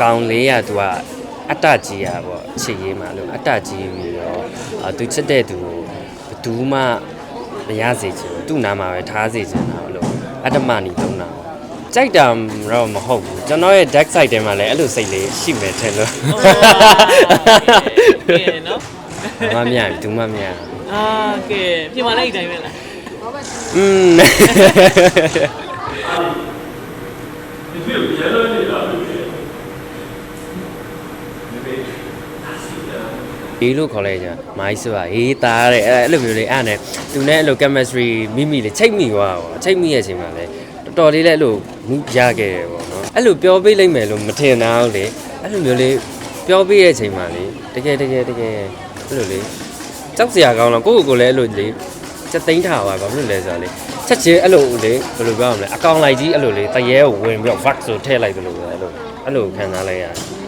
ကောင်လေးရသူကအတ္တကြီးရပေါ့ချစ်ရေးမှာလို့အတ္တကြီးပြီးတော့သူချစ်တဲ့သူကိုဘသူမှမရစေချင်ဘူးသူ့နာမှာပဲထားစေချင်တာလို့အတ္တမနီသုံးတာကြိုက်တာတော့မဟုတ်ဘူးကျွန်တော်ရဲ့ dark side တဲမှာလည်းအဲ့လိုစိတ်လေးရှိမယ်ထင်လို့ဟုတ်နော်မမြတ်ဘူးမမြတ်အာကဲပြင်မလိုက်တိုင်းပဲလားอืม ဒီလိုခေါ်လိုက်ကြမိုင်းဆိုတာအေးသားတဲ့အဲ့လိုမျိုးလေးအဲ့နဲ့သူနဲ့အဲ့လို chemistry မိမိလေးချိတ်မိသွားပါချိတ်မိရဲ့အချိန်မှာလေတော်တော်လေးလည်းအဲ့လိုမူရခဲ့တယ်ပေါ့နော်အဲ့လိုပြောပေးလိုက်မယ်လို့မထင်တာဟုတ်လေအဲ့လိုမျိုးလေးပြောပေးရဲ့အချိန်မှာလေတကယ်တကယ်တကယ်အဲ့လိုလေးကြောက်စရာကောင်းတော့ကိုယ့်ကိုယ်ကိုယ်လည်းအဲ့လိုလေးချက်သိမ်းထားပါဘာဖြစ်လို့လဲဆိုတော့လေချက်ချင်းအဲ့လိုလေဘယ်လိုပြောရမလဲအကောင်လိုက်ကြီးအဲ့လိုလေးတရေကိုဝင်ပြီးတော့ vax ဆိုထည့်လိုက်သလိုပဲအဲ့လိုအဲ့လိုခံစားလိုက်ရတယ်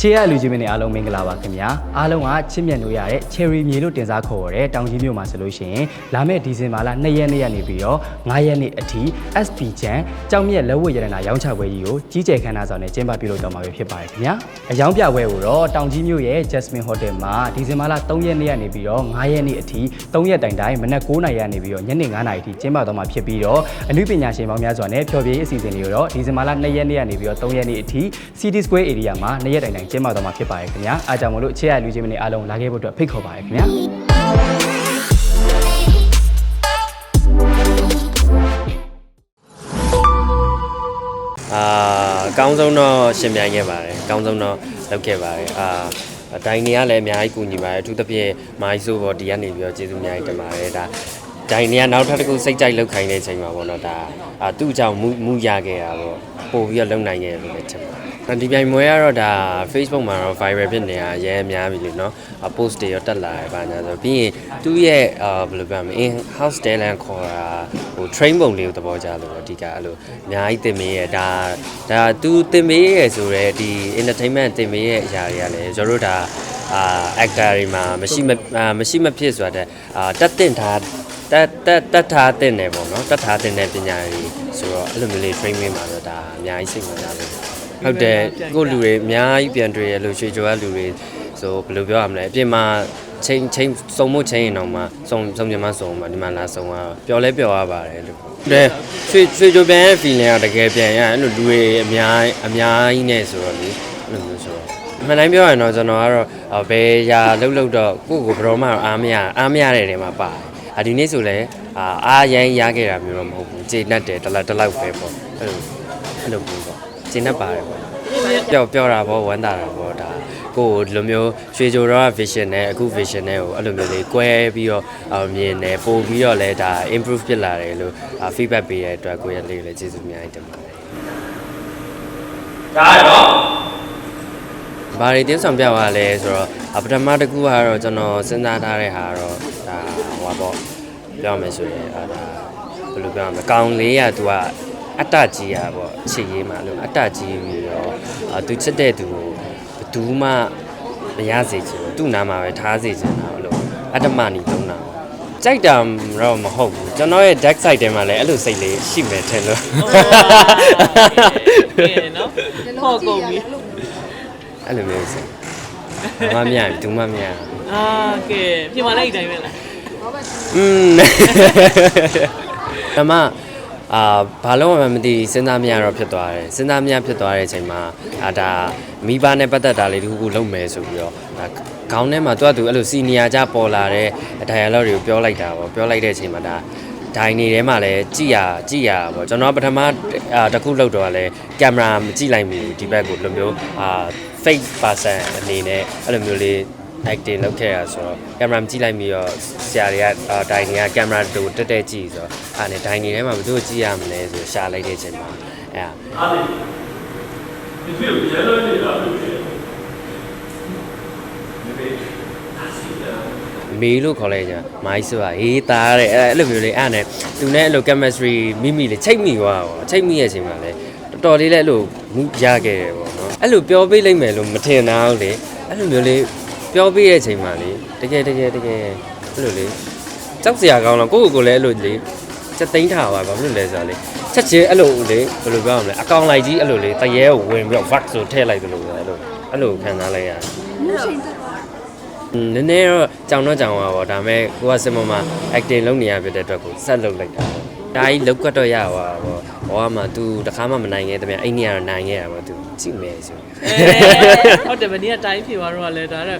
ချေရလူကြီးမင်းတွေအားလုံးမင်္ဂလာပါခင်ဗျာအားလုံးကချစ်မြတ်လို့ရတဲ့ cherry မြေလို့တင်စားခေါ်ရတဲ့တောင်ကြီးမြို့မှာဆိုလို့ရှိရင်လာမယ့်ဒီဇင်ဘာလ2ရက်နေ့ကနေပြီးတော့9ရက်နေ့အထိ SP ချန်ကြောင်မြက်လက်ဝတ်ရတနာရောင်းချပွဲကြီးကိုကြီးကျယ်ခမ်းနားဆောင်နဲ့ကျင်းပပြုလုပ်တော့မှာပဲဖြစ်ပါတယ်ခင်ဗျာအယောင်ပြပွဲကိုတော့တောင်ကြီးမြို့ရဲ့ Jasmine Hotel မှာဒီဇင်ဘာလ3ရက်နေ့ကနေပြီးတော့9ရက်နေ့အထိ3ရက်တိုင်တိုင်မနက်9:00နာရီကနေပြီးတော့ညနေ9:00နာရီအထိကျင်းပတော့မှာဖြစ်ပြီးတော့အနုပညာရှင်ပေါင်းများစွာနဲ့ဖျော်ဖြေရေးအစီအစဉ်တွေကိုတော့ဒီဇင်ဘာလ2ရက်နေ့ကနေပြီးတော့3ရက်နေ့အထိ City Square Area မှာ2ရက်တိုင်တိုင်ကျင်းပတော့မှာဖြစ်ပါတယ်ခင်ဗျာအားကြောင့်မလို့ချစ်ရလူချင်းမင်းတွေအားလုံးလာခဲ့ဖို့အတွက်ဖိတ်ခေါ်ပါတယ်ခင်ဗျာအာအကောင်းဆုံးတော့ရှင်ပြိုင်ခဲ့ပါတယ်အကောင်းဆုံးတော့လုပ်ခဲ့ပါတယ်အာဒိုင်နေကလည်းအများကြီးကူညီပါတယ်အထူးသဖြင့်မိုင်းဆိုဘော်ဒီကနေပြီးတော့ကျေးဇူးအများကြီးတင်ပါတယ်ဒါဒိုင်နေကနောက်ထပ်တစ်ခုစိတ်ကြိုက်လောက်ခိုင်းတဲ့အချိန်မှာပေါ့နော်ဒါအာသူ့အကြောင်းမူမူရခဲ့တာပေါ့ပို့ပြီးတော့လုံနိုင်ခဲ့တယ်လို့လည်းထင်ပါတယ် ဒီပြိုင်မွေးကတော့ဒါ Facebook မှာတော့ viral ဖြစ်နေတာရဲအများပြီလေနော် post တွေရောတက်လာတယ်ပါညာဆိုပြီးရင်သူ့ရဲ့အာဘယ်လိုပြောမလဲ in house talent ခေါ်တာဟို train ပုံလေးကိုသဘောကျလို့အဓိကအဲ့လိုအများကြီးတင်မေးရဒါဒါသူတင်မေးရဆိုတော့ဒီ entertainment တင်မေးရအရာတွေကလည်းကျွန်တော်တို့ဒါအာ actor တွေမှာမရှိမအာမရှိမဖြစ်ဆိုတာတဲ့အာတက်တင်ထားတက်တက်တက်ထားတင်တယ်ပေါ့နော်တက်ထားတင်တဲ့ပညာတွေဆိုတော့အဲ့လိုမျိုးလေး train ပေးမှာဆိုတော့ဒါအများကြီးစိတ်ဝင်စားလို့ ဟုတ်တယ်ကိုယ့်လူတွေအများကြီးပြန်တွေ့ရလို့ရွှေကျော်ကလူတွေဆိုဘယ်လိုပြောရမလဲအပြင်မှာချိန်ချိန်စုံမှုချိန်ရင်တော့မှစုံစုံပြန်မှစုံမှာဒီမှာလာစုံอ่ะပျော်လဲပျော်ရပါတယ်လို့တဲ့ရွှေရွှေကျော်ပြန်ရဲ့ feeling ကတကယ်ပြန်ရအဲ့လိုလူတွေအများအများကြီးနဲ့ဆိုတော့လေအဲ့လိုမျိုးဆိုတော့အမှန်တိုင်းပြောရရင်တော့ကျွန်တော်ကတော့အော်ဘယ်ရာလှုပ်လှုပ်တော့ကိုယ့်ကိုဘယ်တော့မှအားမရအားမရတဲ့နေရာမှာပါတယ်အဒီနေ့ဆိုလဲအာအားရမ်းရခဲ့တာမျိုးတော့မဟုတ်ဘူးကျေနပ်တယ်တလောက်တလောက်ပဲပေါ့အဲ့လိုအဲ့လိုမျိုးပေါ့ ကျေနပ်ပါတယ်ပေါ့ပျောက်ပျောက်တာပေါ့ဝမ်းသာတာပေါ့ဒါကိုယ်လိုမျိုးရွှေကြိုတော့ vision နဲ့အခု vision နဲ့ကိုအဲ့လိုမျိုးလေး꿰ပြီးတော့အောင်မြင်တယ်ပို့ပြီးတော့လဲဒါ improve ဖြစ်လာတယ်လို့ feedback ပေးရတဲ့အတွက်ကိုရလေးလည်းကျေးဇူးအများကြီးတင်ပါတယ်ဒါတော့ဘာတွေတင်းဆောင်ပြသွားလဲဆိုတော့ပထမတစ်ခုကတော့ကျွန်တော်စဉ်းစားထားတဲ့ဟာကတော့ဒါဟိုပါပေါ့ပြောမယ်ဆိုရင်အာဒါဘယ်လိုပြောရမလဲကောင်းလေးကသူက အတ္တကြီးอ่ะပေါ့ချစ်ရေးမှာလို့အတ္တကြီးပြီးတော့အာသူချစ်တဲ့သူကိုဘယ်သူမှမရစေချင်ဘူးသူ့နာမှာပဲထားစေချင်တာလို့အတ္တမနီသုံးတာကြိုက်တာတော့မဟုတ်ဘူးကျွန်တော်ရဲ့ dark side ထဲမှာလည်းအဲ့လိုစိတ်လေးရှိမယ်ထင်လို့ ကဲနော်ဟောကုန်ပြီ အဲ့လိုမျိုးစိတ်မမြင်ဘူးသူမမြင်ဘူး အာကဲပြင်မာလိုက်တိုင်းပဲလား อืมအမ အာဘာလို့မှမသိစဉ်းစားမရတော့ဖြစ်သွားတယ်စဉ်းစားမရဖြစ်သွားတဲ့အချိန်မှာအာဒါမိဘနဲ့ပတ်သက်တာလေးတခုခုလုပ်မယ်ဆိုပြီးတော့ဒါခေါင်းထဲမှာသူကသူအဲ့လိုစီနီယာကြပေါ်လာတဲ့ dialogue တွေကိုပြောလိုက်တာပေါ့ပြောလိုက်တဲ့အချိန်မှာဒါဒိုင်နေထဲမှာလည်းကြည်ရကြည်ရပေါ့ကျွန်တော်ပထမအာတစ်ခုလောက်တော့လည်းကင်မရာမကြည့်လိုက်မိဘူးဒီဘက်ကိုလိုမျိုးအာ fake person အနေနဲ့အဲ့လိုမျိုးလေး acting လုပ်ခဲ့ရဆိုတော့ကင်မရာမကြည့်လိုက်ပြီးတော့ဆရာတွေကအာဒိုင်နေကကင်မရာတူတက်တက်ကြည့်ဆိုတော့အားနဲ့ဒိုင်နေထဲမှာဘယ်သူ့ကိုကြည့်ရမလဲဆိုရှာလိုက်တဲ့အချိန်မှာအဲဒါမေလို့ခေါ်လိုက်ကြမိုင်းဆိုတာအေးသားတဲ့အဲ့လိုမျိုးလေးအဲ့နဲ့သူနဲ့အဲ့လို chemistry မိမိလေးချိတ်မိသွားပါချိတ်မိရဲ့အချိန်မှာလေတော်တော်လေးလည်းအဲ့လိုမူရခဲ့တယ်ပေါ့နော်အဲ့လိုပြောပေးလိုက်မယ်လို့မထင်တာဟုတ်လေအဲ့လိုမျိုးလေး ပြောပေးရဲ့အချိန်မှာလေတကယ်တကယ်တကယ်အဲ့လိုလေးကြောက်စရာကောင်းတော့ကိုယ့်ကိုယ်ကိုယ်လည်းအဲ့လိုလေးချက်သိမ်းထားပါဘာဖြစ်လို့လဲဆိုတော့လေချချက်ချင်းအဲ့လိုလေဘယ်လိုပြောရမလဲအကောင်လိုက်ကြီးအဲ့လိုလေတရေကိုဝင်ပြီးတော့ vax ဆိုထည့်လိုက်သလိုပဲအဲ့လိုအဲ့လိုခံစားလိုက်ရတယ်နည်းနည်းတော့ကြောင်တော့ကြောင်ပါပေါ့ဒါပေမဲ့ကိုကစင်မမ acting လုပ်နေရဖြစ်တဲ့အတွက်ကိုဆက်လုပ်လိုက်တာပေါ့ ဒါကြီးလောက်ကွတ်တော့ရပါပေါ့ဘောကမှ तू တခါမှမနိုင်ခဲ့တဲ့ပြန်အဲ့နေရတော့နိုင်ခဲ့တာပေါ့ तू ကြည့်မယ်ဆို အဲဟုတ်တယ်မနေ့ကတိုင်းဖြေသွားတော့လည်းဒါတော့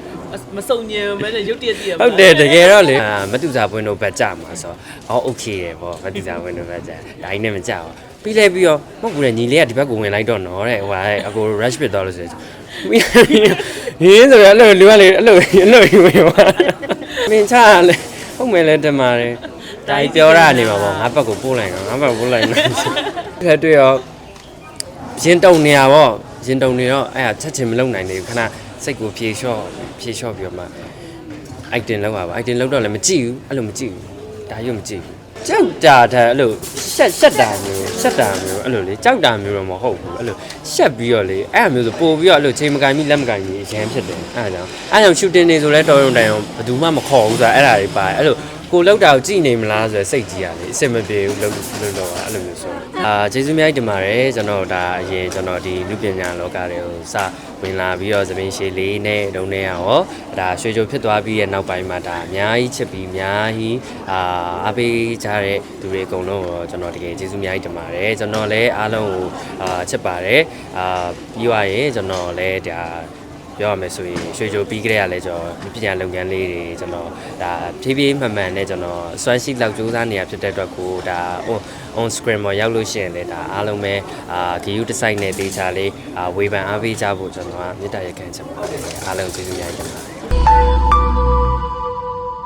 မစုံညင်မဲနဲ့ရုတ်တရက်တည်း ဟုတ်တယ်တကယ်တော့လေအာမတူစာပွင့်တို့ဘက်ကြမှာဆိုတော့အော်โอเคရပေါ့မတူစာပွင့်တို့ဘက်ကြဒါကြီးနဲ့မကြပါပြီးလဲပြီးတော့မဟုတ်ဘူးလေညီလေးကဒီဘက်ကိုဝင်လိုက်တော့နော်တဲ့ဟိုဟာအကို rush ဖြစ်သွားလို့ဆိုရင်ဟင်းဆိုရအဲ့လိုလူကလေအဲ့လိုအဲ့လိုဝင်သွားမင်းချရလေဟုတ်မယ်လေတမတယ် ဒါကြီးပြောရနေမှာပေါ့ငါဘက်ကိုပို့လိုက်ငါဘက်ကိုပို့လိုက်နော်ခဲတွေ့ရောရင်တုံနေရပေါ့ရင်တုံနေတော့အဲ့ဒါချက်ချင်းမလုံနိုင်သေးဘူးခဏစိတ်ကိုဖြေလျှော့ဖြေလျှော့ပြီးတော့မှ item လောက်ပါပါ item လောက်တော့လည်းမကြည့်ဘူးအဲ့လိုမကြည့်ဘူးဒါရွတ်မကြည့်ဘူးကြောက်တာတဲ့အဲ့လိုရှက်ရှက်တာမျိုးရှက်တာမျိုးအဲ့လိုလေကြောက်တာမျိုးတော့မဟုတ်ဘူးအဲ့လိုရှက်ပြီးတော့လေအဲ့အမျိုးဆိုပို့ပြီးတော့အဲ့လိုချိန်မကန်ပြီးလက်မကန်ပြီးအရန်ဖြစ်တယ်အဲ့ဒါကြောင့်အဲ့ကြောင့် shooting နေဆိုလဲတော်ရုံတိုင်အောင်ဘယ်သူမှမခေါ်ဘူးဆိုတာအဲ့ဒါတွေပါတယ်အဲ့လို ကိုလောက်တာကိုကြည့်နေမလားဆိုရယ်စိတ်ကြီးရတယ်အစ်စ်မပြေဘူးလို့လို့တော့အဲ့လိုမျိုးဆိုအာကျေးဇူးများတင်ပါတယ်ကျွန်တော်ဒါအရင်ကျွန်တော်ဒီလူပညာလောကတွေကိုစဝင်လာပြီးတော့သပင်ရှည်လေးနဲ့တုံးနေရရောဒါရွှေချိုဖြစ်သွားပြီးရဲ့နောက်ပိုင်းမှာဒါအများကြီးချစ်ပြီးအများကြီးအာအပေးကြတဲ့သူတွေအကုန်လုံးကိုကျွန်တော်တကယ်ကျေးဇူးအများကြီးတင်ပါတယ်ကျွန်တော်လည်းအားလုံးကိုအာချစ်ပါတယ်အာပြီးသွားရင်ကျွန်တော်လည်းဒါ ပြောရမယ်ဆိုရင်ရွှေချိုပြီးကြရလဲကျွန်တော်ဒီပညာလုပ်ငန်းလေးတွေကျွန်တော်ဒါဖြည်းဖြည်းမှန်မှန်နဲ့ကျွန်တော်စွမ်းရှိလောက်ကြိုးစားနေရဖြစ်တဲ့အတွက်ကိုဒါ on on screen မှာရောက်လို့ရှိရင်လည်းဒါအားလုံးပဲအာဂီယူဒီဇိုင်းနဲ့တေချာလေးအာဝေဖန်အားပေးကြဖို့ကျွန်တော်ကမေတ္တာရက်ခံချင်ပါတယ်အားလုံးကျေးဇူးများတင်ပါတယ်